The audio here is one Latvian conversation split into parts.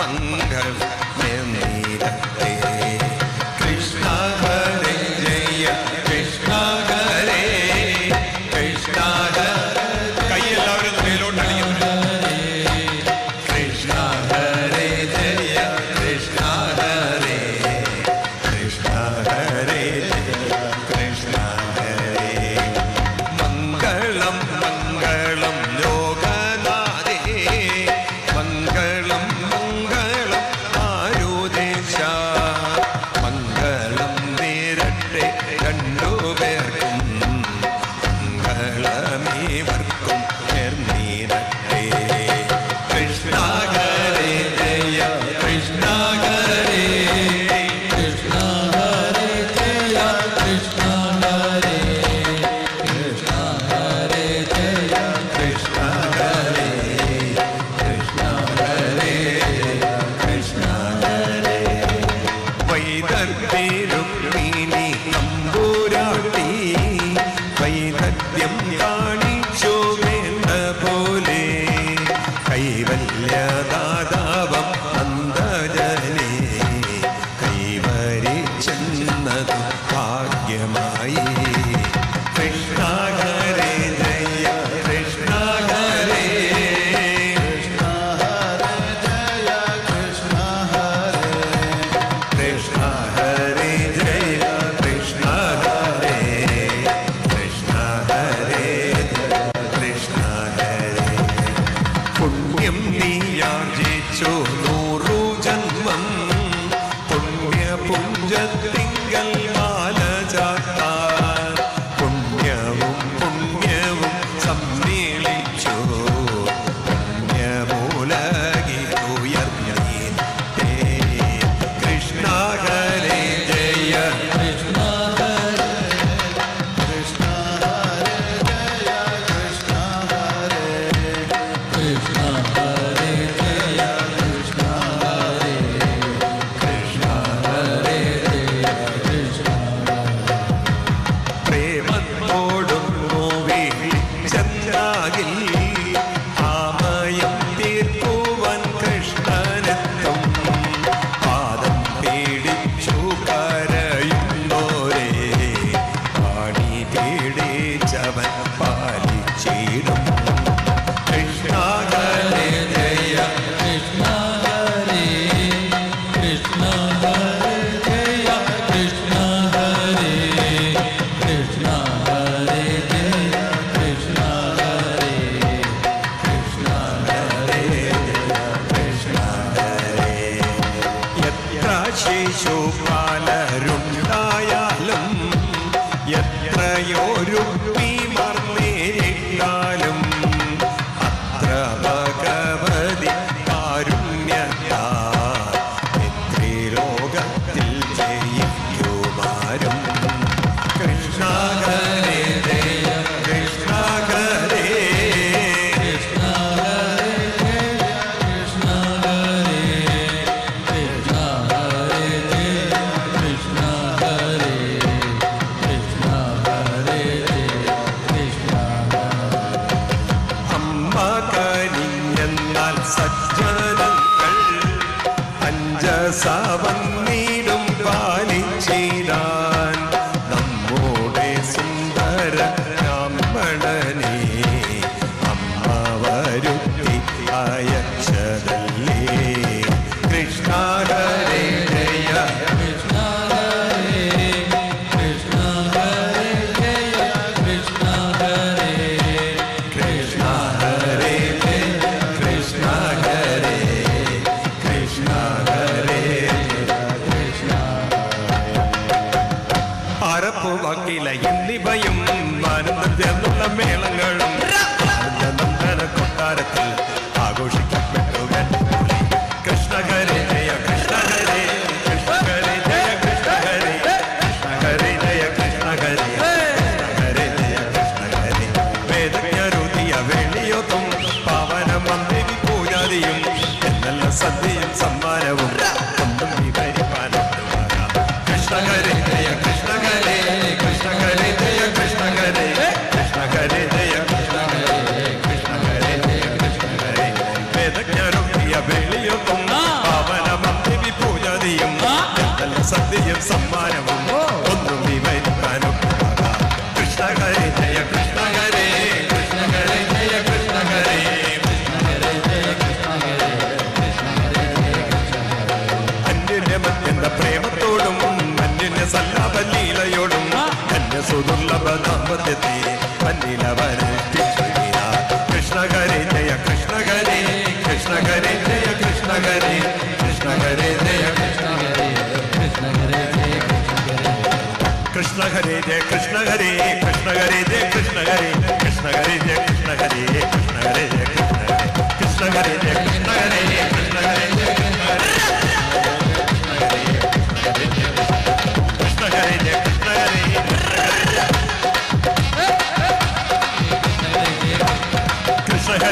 மங்கள் நீரத்தை அனைவருக்கும் ചെന്നത് ഭാഗ്യമായി. പീഡിച്ചവൻ പാലിച്ചിടും. Ayo, do ayo. नवदम्पति अन्निलवरतिरा कृष्णगरे जय कृष्णगरे कृष्णगरे जय कृष्णगरे कृष्णगरे जय कृष्णगरे कृष्णगरे जय कृष्ण हरे जय कृष्ण हरे कृष्ण हरे जय कृष्ण हरे कृष्ण हरे जय कृष्ण हरे कृष्ण हरे जय कृष्ण हरे कृष्ण हरे जय कृष्ण हरे कृष्ण हरे जय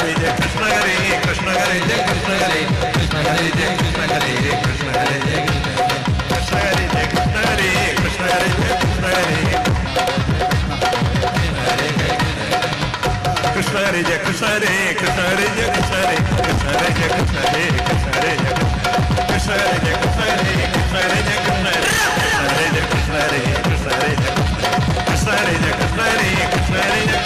Hare Jai Krishna Hare Krishna Hare Jai Krishna Hare Krishna Hare Jai Krishna Hare Krishna Hare Jai Krishna Hare Jai Krishna Hare Krishna Hare Jai Krishna Hare Krishna Hare Jai Krishna Hare Krishna Hare Jai Krishna Hare Krishna Hare Jai Krishna Hare Krishna Hare Jai Krishna Hare Jai Krishna Hare Krishna Hare Jai Krishna Hare Krishna Hare Jai Krishna Hare Krishna Hare Jai Krishna Hare Krishna Hare Jai Krishna Hare Krishna Hare Jai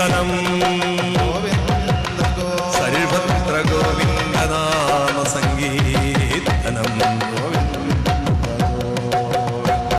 स्तनम्